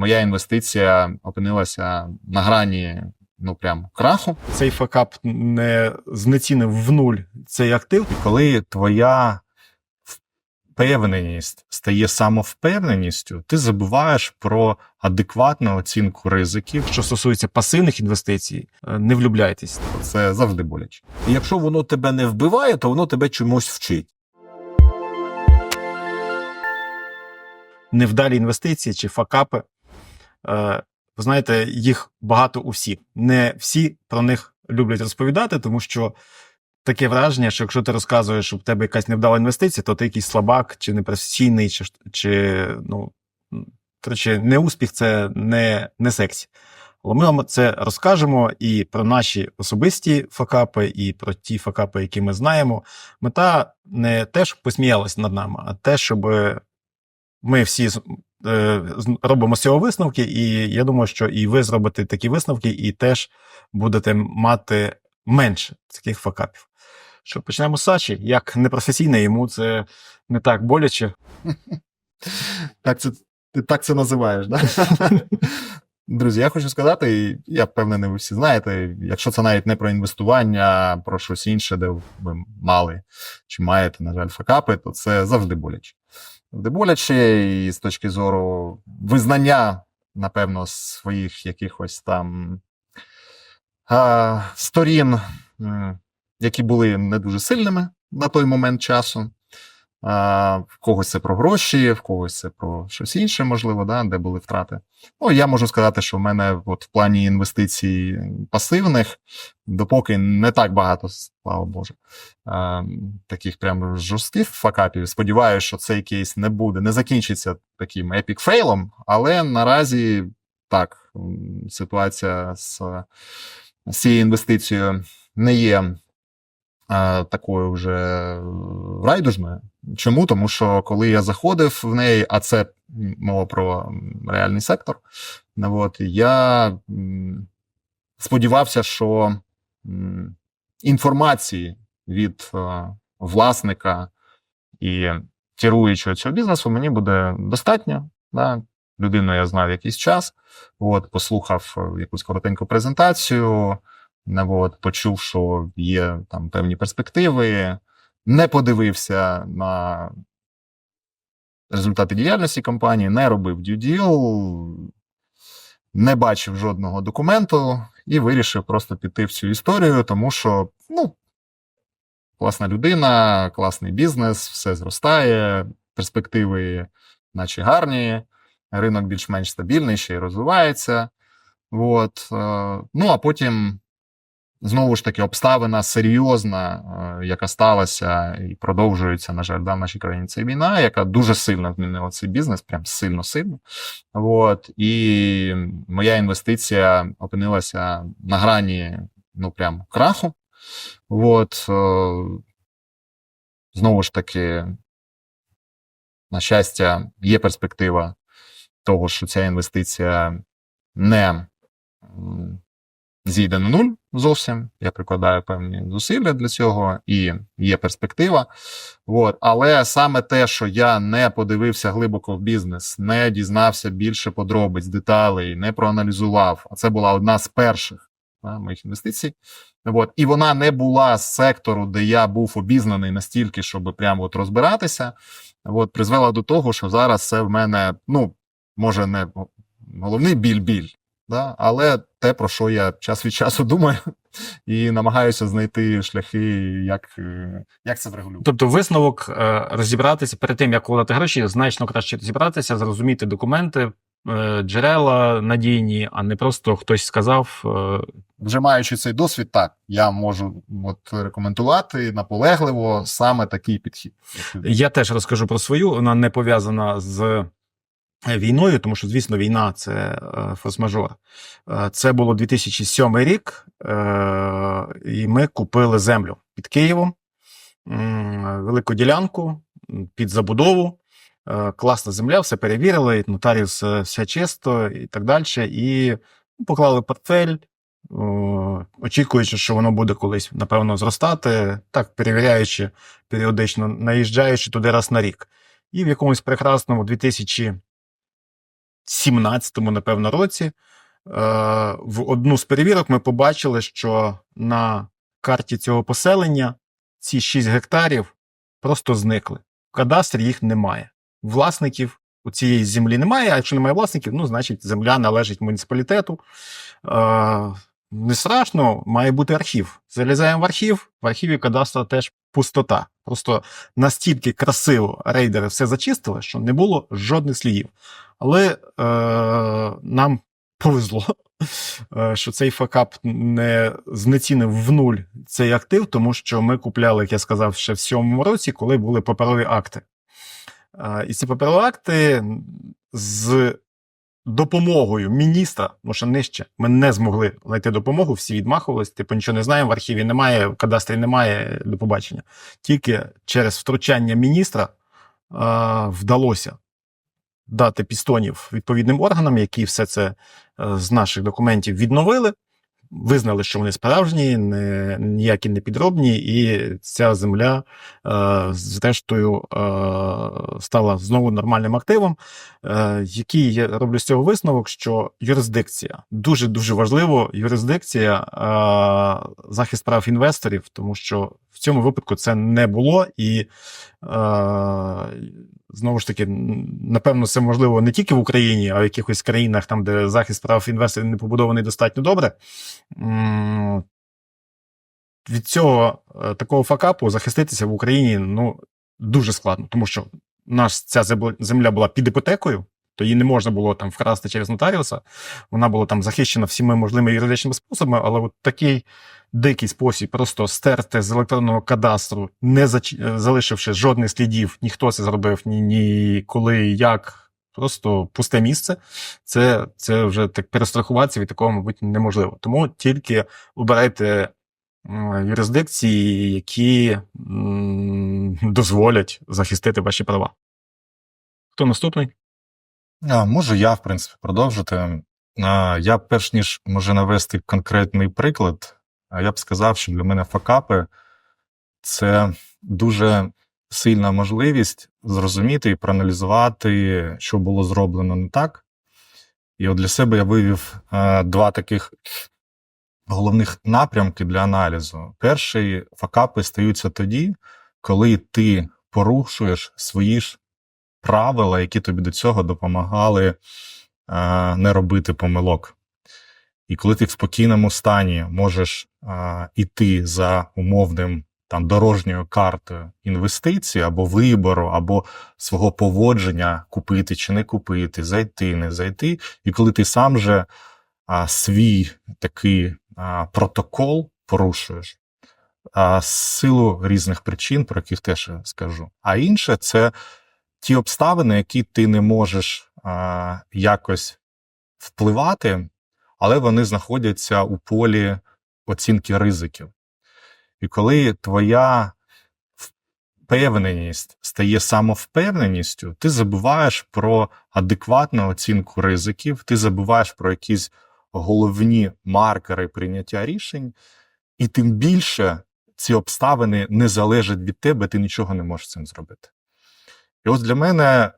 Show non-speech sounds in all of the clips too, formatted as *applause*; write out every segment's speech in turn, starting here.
моя інвестиція опинилася на грані ну прям краху. Цей факап не знецінив в нуль цей актив. І коли твоя впевненість стає самовпевненістю, ти забуваєш про адекватну оцінку ризиків. Що стосується пасивних інвестицій, е, не влюбляйтесь. Це завжди боляче. І якщо воно тебе не вбиває, то воно тебе чомусь вчить. Невдалі інвестиції чи факапи. Е, Ви знаєте, їх багато у всіх. Не всі про них люблять розповідати, тому що таке враження, що якщо ти розказуєш, що в тебе якась невдала інвестиція, то ти якийсь слабак чи непрофесійний, чи, чи ну, коротше, неуспіх це не, не сексі. Але ми вам це розкажемо і про наші особисті факапи, і про ті факапи, які ми знаємо. Мета не те, щоб посміялась над нами, а те, щоб ми всі робимо з цього висновки, і я думаю, що і ви зробите такі висновки, і теж будете мати менше таких факапів. Що почнемо з Саші, як непрофесійне, йому це не так боляче. *laughs* Так це, ти так це називаєш, да? *laughs* Друзі, я хочу сказати, і я впевнений, ви всі знаєте, якщо це навіть не про інвестування, а про щось інше, де ви мали чи маєте, на жаль, факапи, то це завжди боляче. Завжди боляче, і з точки зору визнання, напевно, своїх якихось там а, сторін, які були не дуже сильними на той момент часу. В когось це про гроші, в когось це про щось інше, можливо, да, де були втрати. Ну, я можу сказати, що в мене от в плані інвестицій пасивних, допоки не так багато, слава Боже, таких прям жорстких факапів. Сподіваюся, що цей кейс не буде, не закінчиться таким епік фейлом, але наразі так, ситуація з, з цією інвестицією не є такою вже райдужною. Чому? Тому що коли я заходив в неї, а це мова про реальний сектор, ну, от, я сподівався, що інформації від е, власника і керуючого цього бізнесу мені буде достатньо. Да? Людину я знав якийсь час, от, послухав е, якусь коротеньку презентацію, от, почув, що є там певні перспективи, не подивився на результати діяльності компанії, не робив deal, не бачив жодного документу і вирішив просто піти в цю історію, тому що, ну, класна людина, класний бізнес, все зростає, перспективи, наче гарні, ринок більш-менш стабільний, ще й розвивається. От, е, ну, а потім знову ж таки обставина серйозна, е, яка сталася і продовжується, на жаль, да, в нашій країні. Це війна, яка дуже сильно змінила цей бізнес, прям сильно-сильно. От, і моя інвестиція опинилася на грані, ну прям краху. От, е, знову ж таки, на щастя, є перспектива того, що ця інвестиція не зійде на нуль зовсім. Я прикладаю певні зусилля для цього, і є перспектива. От. Але саме те, що я не подивився глибоко в бізнес, не дізнався більше подробиць, деталей, не проаналізував. А це була одна з перших да, моїх інвестицій. От. І вона не була з сектору, де я був обізнаний настільки, щоб прямо от розбиратися. От, призвела до того, що зараз це в мене, ну, може, не головний біль-біль, да? але те, про що я час від часу думаю, і намагаюся знайти шляхи, як, е, як це врегулювати. Тобто, висновок е, розібратися перед тим, як вкладати гроші, значно краще розібратися, зрозуміти документи, е, джерела надійні, а не просто хтось сказав. Вже маючи цей досвід, так, я можу от, рекомендувати наполегливо саме такий підхід. Я теж розкажу про свою, вона не пов'язана з війною, тому що, звісно, війна це е, форс-мажор. Е, Це було 2007 рік, е, і ми купили землю під Києвом, велику ділянку під забудову. Е, Класна земля, все перевірили, нотаріус е, все чисто і так далі. І поклали портфель, очікуючи, що воно буде колись, напевно, зростати, так перевіряючи періодично, наїжджаючи туди раз на рік. І в якомусь прекрасному 2007 17-му, напевно, році. Е, в одну з перевірок ми побачили, що на карті цього поселення ці 6 гектарів просто зникли. В кадастрі їх немає. Власників у цієї землі немає, а якщо немає власників, ну, значить, земля належить муніципалітету. Не страшно, має бути архів. Залізаємо в архів, в архіві кадастра теж пустота. Просто настільки красиво рейдери все зачистили, що не було жодних слідів. Але е, нам повезло, *laughs* е, що цей факап не знецінив в нуль цей актив, тому що ми купляли, як я сказав, ще в сьомому році, коли були паперові акти. Е, і ці паперові акти з допомогою міністра, тому що нижче ми не змогли знайти допомогу, всі відмахувалися, типу нічого не знаємо, в архіві немає, в кадастрі немає до побачення. Тільки через втручання міністра е, вдалося дати пістонів відповідним органам, які все це е, з наших документів відновили. Визнали, що вони справжні, не, ніякі не підробні, і ця земля, е, зрештою, е, стала знову нормальним активом. Е, який я роблю з цього висновок, що юрисдикція дуже дуже важливо. Юрисдикція, е, захист прав інвесторів, тому що в цьому випадку це не було, і знову ж таки, напевно, це можливо не тільки в Україні, а в якихось країнах, там, де захист прав інвесторів не побудований достатньо добре. Від цього е, такого факапу захиститися в Україні ну дуже складно, тому що нас ця земля була під іпотекою, то її не можна було там вкрасти через нотаріуса. Вона була там захищена всіми можливими юридичними способами, але от такий дикий спосіб просто стерти з електронного кадастру, не зач... залишивши жодних слідів, ніхто це зробив, ні, ні коли, як. Просто пусте місце. Це, це вже так перестрахуватися від такого, мабуть, неможливо. Тому тільки обирайте юрисдикції, які дозволять захистити ваші права. Хто наступний? А, можу я, в принципі, продовжити. А, я, перш ніж може навести конкретний приклад, а я б сказав, що для мене факапи це дуже сильна можливість зрозуміти і проаналізувати, що було зроблено не так. І от для себе я вивів два таких головних напрямки для аналізу. Перший факапи стаються тоді, коли ти порушуєш свої ж правила, які тобі до цього допомагали е, не робити помилок. І коли ти в спокійному стані можеш е, іти за умовним там дорожньою картою інвестицій або вибору, або свого поводження купити чи не купити, зайти, не зайти. І коли ти сам же а, свій такий а, протокол порушуєш а, силу різних причин, про яких теж скажу. А інше це ті обставини, які ти не можеш а, якось впливати, але вони знаходяться у полі оцінки ризиків. І коли твоя впевненість стає самовпевненістю, ти забуваєш про адекватну оцінку ризиків, ти забуваєш про якісь головні маркери прийняття рішень, і тим більше ці обставини не залежать від тебе, ти нічого не можеш з цим зробити. І ось для мене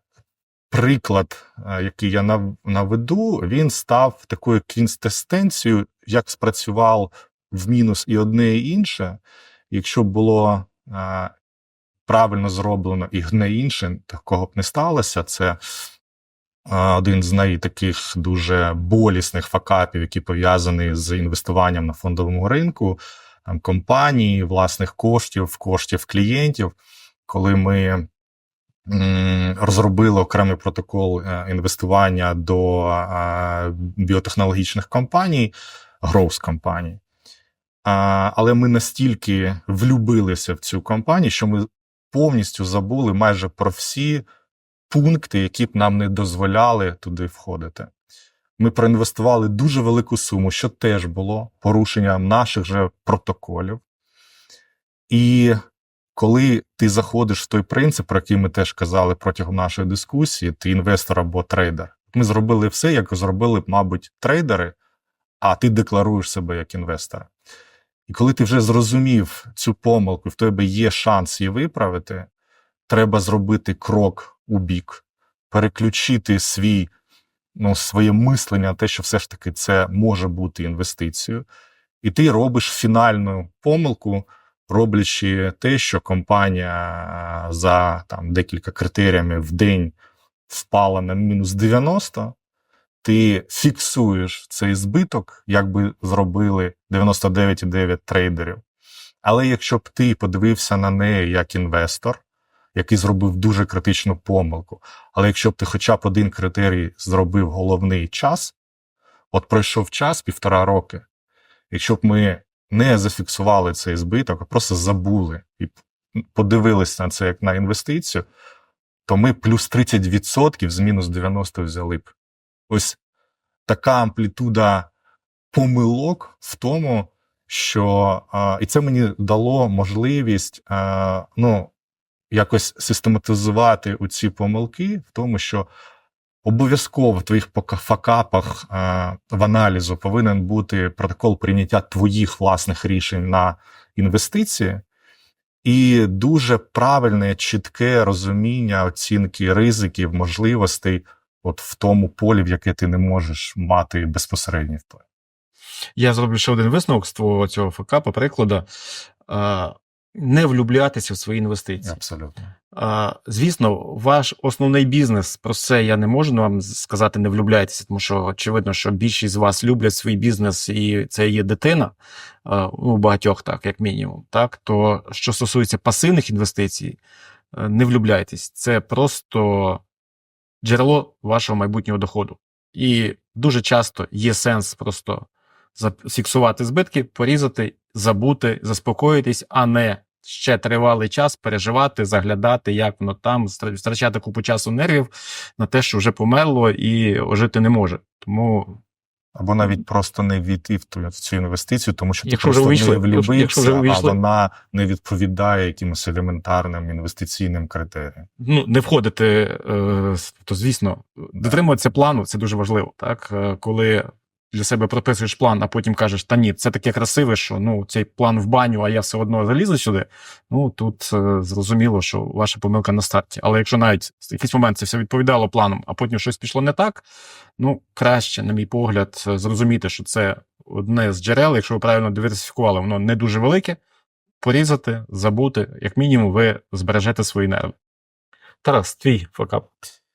приклад, е, який я нав- наведу, він став такою кінстестенцією, як спрацював в мінус і одне, і інше. Якщо було е, правильно зроблено і і інше, такого б не сталося. Це е, один з найтаких дуже болісних факапів, які пов'язані з інвестуванням на фондовому ринку, там, компанії, власних коштів, коштів клієнтів, коли ми розробили окремий протокол е, інвестування до біотехнологічних компаній, growth компаній. Але ми настільки влюбилися в цю компанію, що ми повністю забули майже про всі пункти, які б нам не дозволяли туди входити. Ми проінвестували дуже велику суму, що теж було порушенням наших же протоколів. І коли ти заходиш в той принцип, про який ми теж казали протягом нашої дискусії, ти інвестор або трейдер. Ми зробили все, як зробили б, мабуть, трейдери, а ти декларуєш себе як інвестор. І коли ти вже зрозумів цю помилку, в тебе є шанс її виправити, треба зробити крок у бік, переключити свій ну, своє мислення, те, що все ж таки це може бути інвестицією, і ти робиш фінальну помилку, роблячи те, що компанія за там, декілька критеріями в день впала на мінус 90, ти фіксуєш цей збиток, як би зробили 99,9 трейдерів. Але якщо б ти подивився на неї як інвестор, який зробив дуже критичну помилку, але якщо б ти хоча б один критерій зробив головний час, от пройшов час півтора роки, якщо б ми не зафіксували цей збиток, а просто забули і подивилися на це як на інвестицію, то ми плюс 30% з мінус 90 взяли б. Ось така амплітуда помилок в тому, що а, і це мені дало можливість а, ну, якось систематизувати ці помилки в тому, що обов'язково в твоїх факапах в аналізу повинен бути протокол прийняття твоїх власних рішень на інвестиції. І дуже правильне, чітке розуміння оцінки ризиків, можливостей, от в тому полі, в яке ти не можеш мати безпосередній вплив. Я зроблю ще один висновок з твого цього факапа, прикладу. Не влюблятися в свої інвестиції. Абсолютно. А, Звісно, ваш основний бізнес про це я не можу вам сказати, не влюбляйтеся, тому що очевидно, що більшість з вас люблять свій бізнес, і це є дитина. а, Ну, у багатьох так, як мінімум. Так, то що стосується пасивних інвестицій, е, не влюбляйтесь. Це просто джерело вашого майбутнього доходу. І дуже часто є сенс просто зафіксувати збитки, порізати, забути, заспокоїтись, а не ще тривалий час переживати, заглядати, як воно там, втрачати купу часу нервів на те, що вже померло і ожити не може. Тому Або навіть просто не війти в цю інвестицію, тому що ти Якщо вже просто увійшли, не влюбився, а вона не відповідає якимось елементарним інвестиційним критеріям. ну, не входити, е, то звісно, дотримуватися плану це дуже важливо. Так, Е, коли для себе прописуєш план, а потім кажеш, та ні, це таке красиве, що ну цей план в баню, а я все одно залізу сюди. Ну тут е, зрозуміло, що ваша помилка на старті. Але якщо навіть в якийсь момент це все відповідало планам, а потім щось пішло не так, ну краще, на мій погляд, е, зрозуміти, що це одне з джерел, якщо ви правильно диверсифікували, воно не дуже велике. Порізати, забути, як мінімум, ви збережете свої нерви. Тарас, твій факап.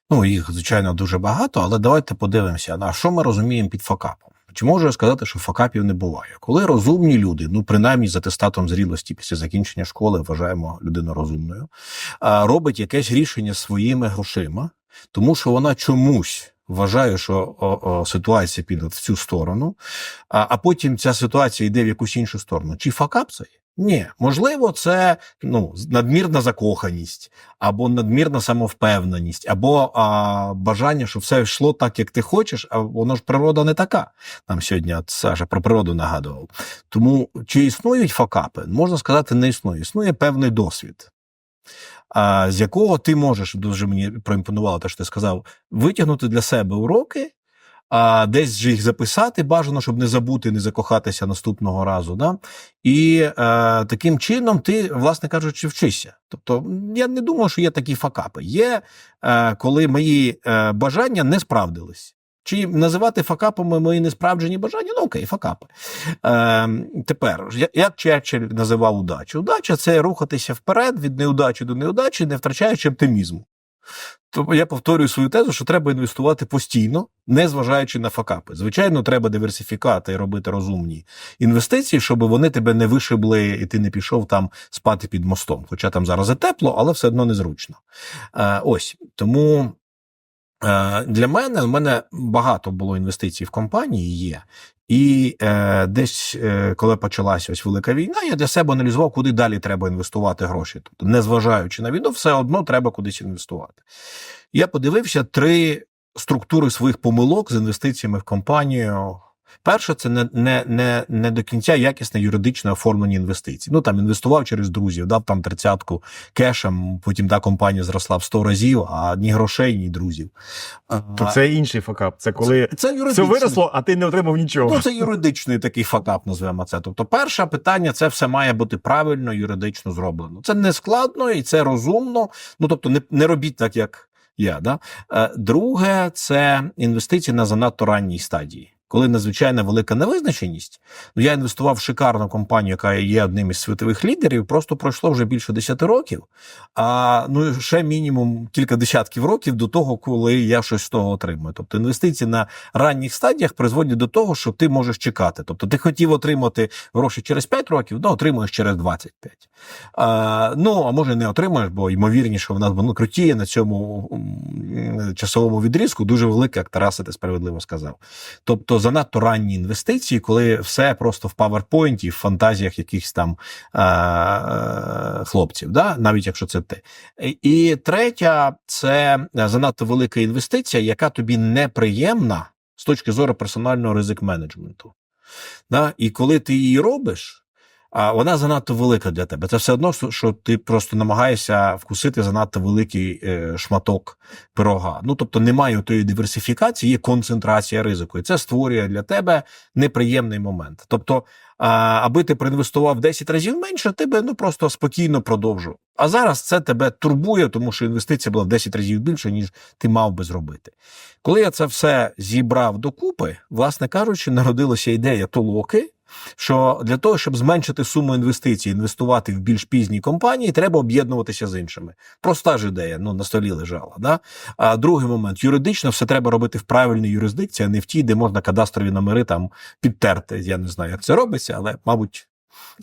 Ну, їх, звичайно, дуже багато, але давайте подивимося, на що ми розуміємо під факапом. Чи можу я сказати, що факапів не буває? Коли розумні люди, ну принаймні за тестатом зрілості після закінчення школи вважаємо людину розумною, робить якесь рішення своїми грошима, тому що вона чомусь вважає, що о, о, ситуація піде в цю сторону, а, а потім ця ситуація йде в якусь іншу сторону. Чи факап це? є? Ні, можливо, це ну надмірна закоханість, або надмірна самовпевненість, або а, бажання, щоб все йшло так, як ти хочеш, а воно ж природа не така. Нам сьогодні Саша про природу нагадував. Тому чи існують факапи? Можна сказати, не існує. Існує певний досвід. А, з якого ти можеш, дуже мені проімпонувало те, що ти сказав, витягнути для себе уроки, а десь же їх записати бажано, щоб не забути, не закохатися наступного разу. Да? І е, таким чином ти, власне кажучи, вчишся. Тобто, я не думаю, що є такі факапи. Є, е, коли мої е, бажання не справдились. Чи називати факапами мої несправджені бажання? Ну окей, факапи. Е, тепер, як Черчилль називав удачу? Удача це рухатися вперед від неудачі до неудачі, не втрачаючи оптимізму. Тобто я повторюю свою тезу, що треба інвестувати постійно, не зважаючи на факапи. Звичайно, треба диверсифікати і робити розумні інвестиції, щоб вони тебе не вишибли і ти не пішов там спати під мостом. Хоча там зараз і тепло, але все одно незручно. Е, ось тому. Е, Для мене у мене багато було інвестицій в компанії є. І е, десь, е, коли почалася ось велика війна, я для себе аналізував, куди далі треба інвестувати гроші. Тобто, незважаючи на війну, все одно треба кудись інвестувати. Я подивився три структури своїх помилок з інвестиціями в компанію. Перше, це не, не, не, не до кінця якісне юридично оформлені інвестиції. Ну там інвестував через друзів, дав там тридцятку кешем, потім та компанія зросла в 100 разів, а ні грошей, ні друзів. То це інший факап. Це коли це, це все виросло, а ти не отримав нічого. Ну, це юридичний такий факап, назвемо це. Тобто, перше питання, це все має бути правильно, юридично зроблено. Це не складно і це розумно. Ну тобто, не, не робіть так, як Я, да? Е, Друге, це інвестиції на занадто ранній стадії. Коли надзвичайно велика невизначеність, ну я інвестував в шикарну компанію, яка є одним із світових лідерів. Просто пройшло вже більше 10 років. А ну ще мінімум кілька десятків років до того, коли я щось з того отримую. Тобто інвестиції на ранніх стадіях призводять до того, що ти можеш чекати. Тобто, ти хотів отримати гроші через 5 років, ну отримуєш через 25. А, ну а може не отримаєш, бо ймовірніше в нас ну, крутіє на цьому часовому відрізку дуже велике, як Тарас ти справедливо сказав. Тобто занадто ранні інвестиції, коли все просто в PowerPoint, в фантазіях якихось там е- хлопців, да? навіть якщо це ти. І третя це занадто велика інвестиція, яка тобі неприємна з точки зору персонального ризик менеджменту. Да? І коли ти її робиш, вона занадто велика для тебе. Це все одно, що- ти просто намагаєшся вкусити занадто великий е, шматок пирога. Ну тобто немає тої диверсифікації, є концентрація ризику, і це створює для тебе неприємний момент. Тобто, а, аби ти проінвестував 10 разів менше, ти би ну просто спокійно продовжив. А зараз це тебе турбує, тому що інвестиція була в 10 разів більше, ніж ти мав би зробити. Коли я це все зібрав докупи, власне кажучи, народилася ідея толоки. Що для того, щоб зменшити суму інвестицій, інвестувати в більш пізні компанії, треба об'єднуватися з іншими. Проста ж ідея, ну на столі лежала. Да? А другий момент юридично все треба робити в правильній юрисдикції, а не в тій, де можна кадастрові номери там підтерти. Я не знаю, як це робиться, але мабуть.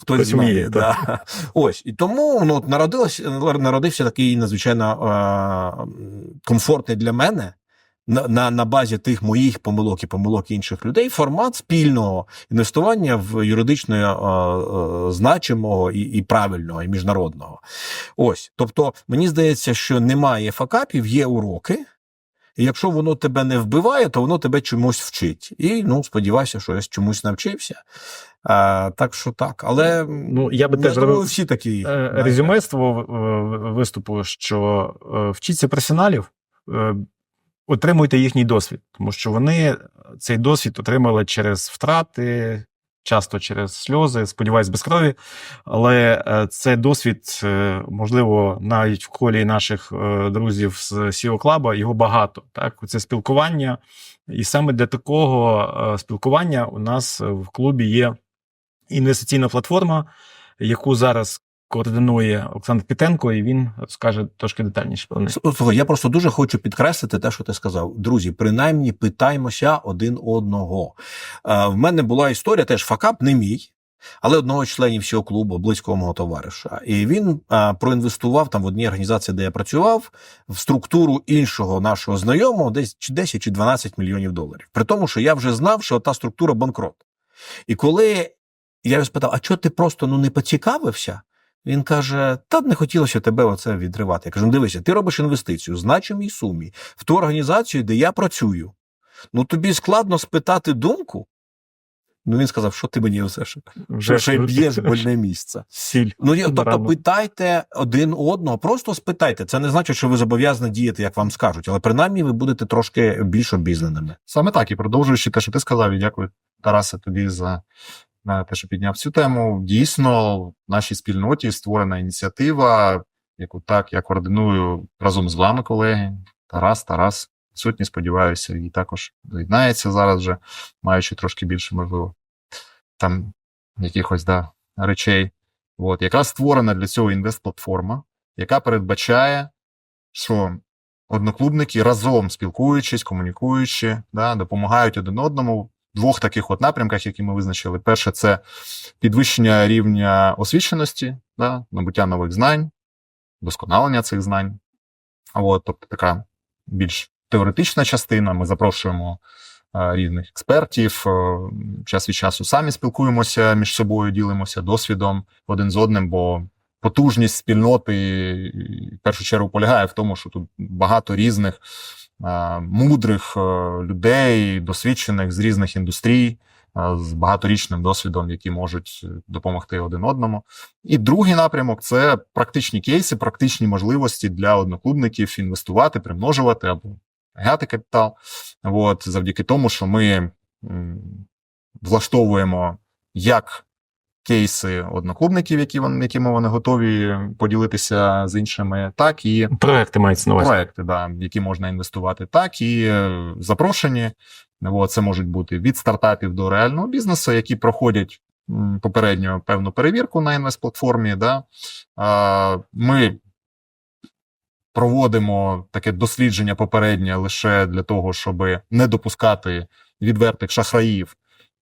Хтось знає, вміє, да. Ось і тому ну, народилось, народився такий надзвичайно е- комфортний для мене на, на, на базі тих моїх помилок і помилок інших людей формат спільного інвестування в юридично е, е, значимого і, і правильного, і міжнародного. Ось, тобто, мені здається, що немає факапів, є уроки. І якщо воно тебе не вбиває, то воно тебе чомусь вчить. І ну сподіваюся, що я чомусь навчився. А, так що так. Але Ну, я би теж зробив всі такі. е, резюме з твого е, виступу, що е, вчіться професіоналів, е, отримуйте їхній досвід, тому що вони цей досвід отримали через втрати, часто через сльози, сподіваюсь, без крові. Але е, цей досвід, е, можливо, навіть в колі наших е, друзів з SEO Club, його багато. Так, це спілкування. І саме для такого е, спілкування у нас в клубі є інвестиційна платформа, яку зараз координує Олександр Пітенко, і він скаже трошки детальніше про. Слухай, я просто дуже хочу підкреслити те, що ти сказав. Друзі, принаймні питаймося один одного. Е, в мене була історія, теж факап не мій. Але одного з членів цього клубу, близького мого товариша, і він а, проінвестував там в одній організації, де я працював, в структуру іншого нашого знайомого, десь чи 10 чи 12 мільйонів доларів. При тому, що я вже знав, що та структура банкрот. І коли я його спитав, а чого ти просто ну не поцікавився? Він каже: та не хотілося тебе оце відривати. Я кажу: ну дивися, ти робиш інвестицію в значимій сумі в ту організацію, де я працюю. Ну тобі складно спитати думку. Ну він сказав, що ти мені оце ще, що ще б'єш *laughs* больне місце. Сіль. Ну я- тобто питайте один одного, просто спитайте. Це не значить, що ви зобов'язані діяти, як вам скажуть, але принаймні ви будете трошки більш обізнаними. Саме так, і продовжуючи те, що ти сказав, і дякую, Тарасе, тобі за на те, що підняв цю тему. Дійсно, в нашій спільноті створена ініціатива, яку так я координую разом з вами, колеги. Тарас, Тарас, сутні, сподіваюся, і також доєднається зараз вже, маючи трошки більше, можливо, там якихось да, речей. От, яка створена для цього інвестплатформа, яка передбачає, що одноклубники разом спілкуючись, комунікуючи, да, допомагають один одному двох таких от напрямках, які ми визначили. Перше, це підвищення рівня освіченості, да, набуття нових знань, досконалення цих знань. От, тобто така більш теоретична частина. Ми запрошуємо е, різних експертів. е, Час від часу самі спілкуємося між собою, ділимося досвідом один з одним, бо потужність спільноти в першу чергу полягає в тому, що тут багато різних мудрих е, людей, досвідчених з різних індустрій, е, з багаторічним досвідом, які можуть е, допомогти один одному. І другий напрямок це практичні кейси, практичні можливості для одноклубників інвестувати, примножувати або гати капітал. От, завдяки тому, що ми влаштовуємо як кейси одноклубників, які вони, якими вони готові поділитися з іншими, так і Проекти мається на увазі. проекти, да, які можна інвестувати, так і е, запрошені. Це можуть бути від стартапів до реального бізнесу, які проходять попередньо певну перевірку на інвестплатформі. Да. Ми проводимо таке дослідження попереднє лише для того, щоб не допускати відвертих шахраїв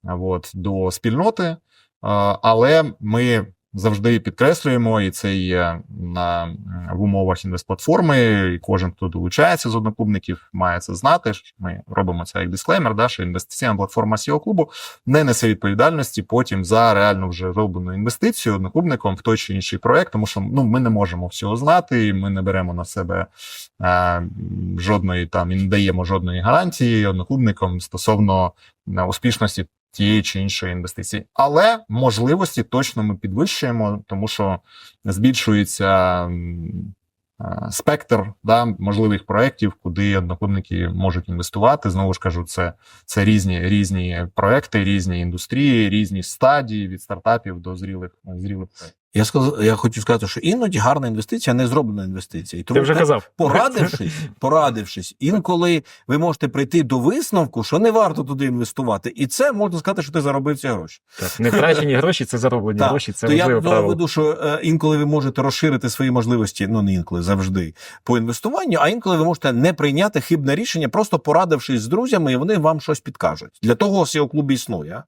от, до спільноти. Але ми завжди підкреслюємо, і це є на в умовах інвестплатформи, і кожен, хто долучається з одноклубників, має це знати. Ми робимо це як дисклеймер, да, що інвестиційна платформа SEO клубу не несе відповідальності потім за реально вже зроблену інвестицію одноклубником в той чи інший проект, тому що ну ми не можемо всього знати, і ми не беремо на себе е, жодної там і не даємо жодної гарантії одноклубникам стосовно е, успішності тієї чи іншої інвестиції. Але можливості точно ми підвищуємо, тому що збільшується е, спектр да, можливих проєктів, куди одноклубники можуть інвестувати. Знову ж кажу, це, це різні, різні проекти, різні індустрії, різні стадії від стартапів до зрілих зрілих. Я сказав, я хочу сказати, що іноді гарна інвестиція не зроблена інвестиція. І тому Ти вже казав. Порадившись, *laughs* порадившись, інколи ви можете прийти до висновку, що не варто туди інвестувати, і це можна сказати, що ти заробив ці гроші. Так, не втрачені гроші, це зароблені Так, гроші, це То я важливе до того правило. веду, що е, інколи ви можете розширити свої можливості, ну не інколи завжди по інвестуванню, а інколи ви можете не прийняти хибне рішення, просто порадившись з друзями, і вони вам щось підкажуть. Для того SEO клуб існує.